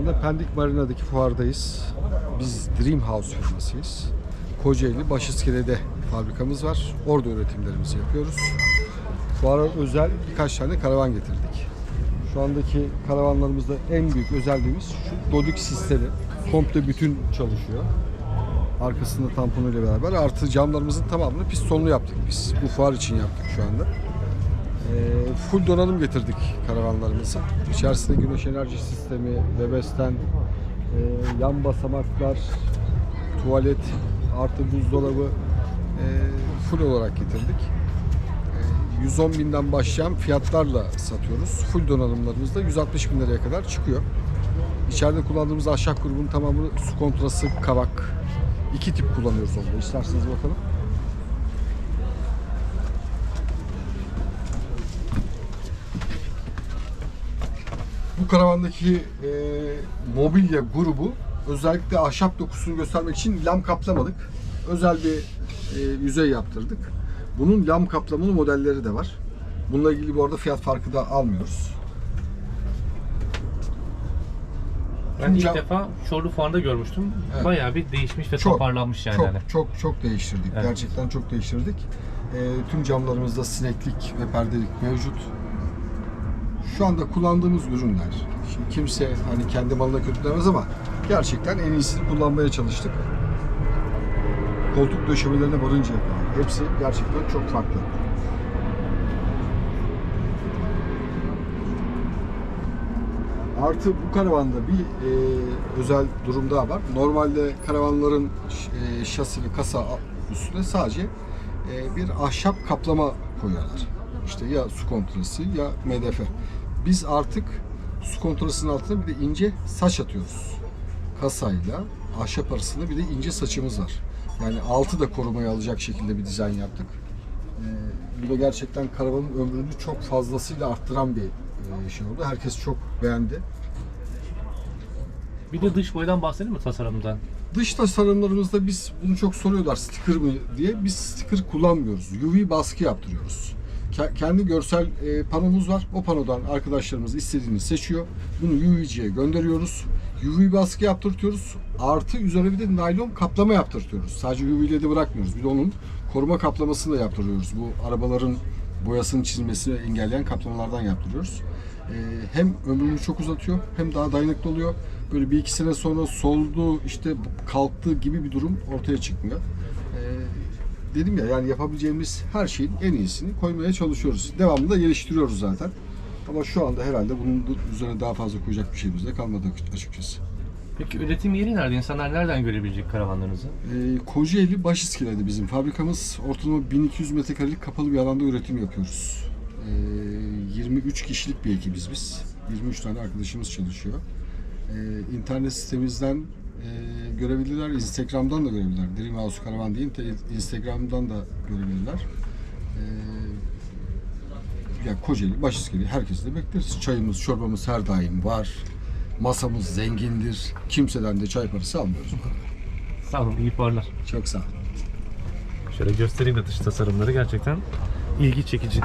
anda Pendik Marina'daki fuardayız. Biz Dream House firmasıyız. Kocaeli Başiskele'de fabrikamız var. Orada üretimlerimizi yapıyoruz. Fuara özel birkaç tane karavan getirdik. Şu andaki karavanlarımızda en büyük özelliğimiz şu Dodik sistemi. Komple bütün çalışıyor. Arkasında tamponuyla beraber artı camlarımızın tamamını pistonlu yaptık biz. Bu fuar için yaptık şu anda. Ee, full donanım getirdik karavanlarımızı. İçerisinde güneş enerji sistemi, Webesten, e, yan basamaklar, tuvalet, artı buzdolabı e, full olarak getirdik. E, 110 binden başlayan fiyatlarla satıyoruz. Full donanımlarımızda 160 bin liraya kadar çıkıyor. İçeride kullandığımız ahşap grubun tamamı su kontrası kavak. İki tip kullanıyoruz onda. İsterseniz bakalım. Karavandaki e, mobilya grubu özellikle ahşap dokusunu göstermek için lam kaplamadık. Özel bir e, yüzey yaptırdık. Bunun lam kaplamalı modelleri de var. Bununla ilgili bu arada fiyat farkı da almıyoruz. Ben ilk Cam- defa Çorlu Fuarı'nda görmüştüm. Evet. Bayağı bir değişmiş ve toparlanmış yani. çok hani. çok çok değiştirdik. Evet. Gerçekten çok değiştirdik. E, tüm camlarımızda sineklik ve perdelik mevcut. Şu anda kullandığımız ürünler. Şimdi kimse hani kendi malına kötü demez ama gerçekten en iyisini kullanmaya çalıştık. Koltuk döşemelerine varıncaya kadar. Hepsi gerçekten çok farklı. Artı bu karavanda bir e, özel durum daha var. Normalde karavanların e, şasi ve kasa üstüne sadece e, bir ahşap kaplama koyuyorlar. İşte ya su kontrası ya MDF. Biz artık su kontrasının altına bir de ince saç atıyoruz. Kasayla ahşap arasında bir de ince saçımız var. Yani altı da korumaya alacak şekilde bir dizayn yaptık. E, bu da gerçekten karavanın ömrünü çok fazlasıyla arttıran bir e, şey oldu. Herkes çok beğendi. Bir de dış boydan bahsedelim mi tasarımdan? Dış tasarımlarımızda biz bunu çok soruyorlar sticker mı diye. Biz sticker kullanmıyoruz. UV baskı yaptırıyoruz. Ke- Kendi görsel e, panomuz var. O panodan arkadaşlarımız istediğini seçiyor. Bunu UV'ciye gönderiyoruz. UV baskı yaptırtıyoruz. Artı üzerine bir de naylon kaplama yaptırtıyoruz. Sadece UV ile de bırakmıyoruz. Bir de onun koruma kaplamasını da yaptırıyoruz. Bu arabaların boyasının çizilmesini engelleyen kaplamalardan yaptırıyoruz. E, hem ömrünü çok uzatıyor hem daha dayanıklı oluyor. Böyle bir iki sene sonra soldu işte kalktı gibi bir durum ortaya çıkmıyor. E, dedim ya yani yapabileceğimiz her şeyin en iyisini koymaya çalışıyoruz. Devamlı da geliştiriyoruz zaten. Ama şu anda herhalde bunun üzerine daha fazla koyacak bir şeyimiz de kalmadı açıkçası. Peki üretim yeri nerede? İnsanlar nereden görebilecek karavanlarınızı? Ee, Kocaeli Başiskele'de bizim fabrikamız. Ortalama 1200 metrekarelik kapalı bir alanda üretim yapıyoruz. Ee, 23 kişilik bir ekibiz biz. 23 tane arkadaşımız çalışıyor. Ee, internet sitemizden e, görebilirler, Instagram'dan da görebilirler. Dream House Karavan değil, te- Instagram'dan da görebilirler. Ee, ya Kocaeli, Başiskele herkesi de bekleriz. Çayımız, çorbamız her daim var. Masamız zengindir. Kimseden de çay parası almıyoruz. Sağ olun, iyi fuarlar. Çok sağ ol. Şöyle göstereyim de dış tasarımları gerçekten ilgi çekici.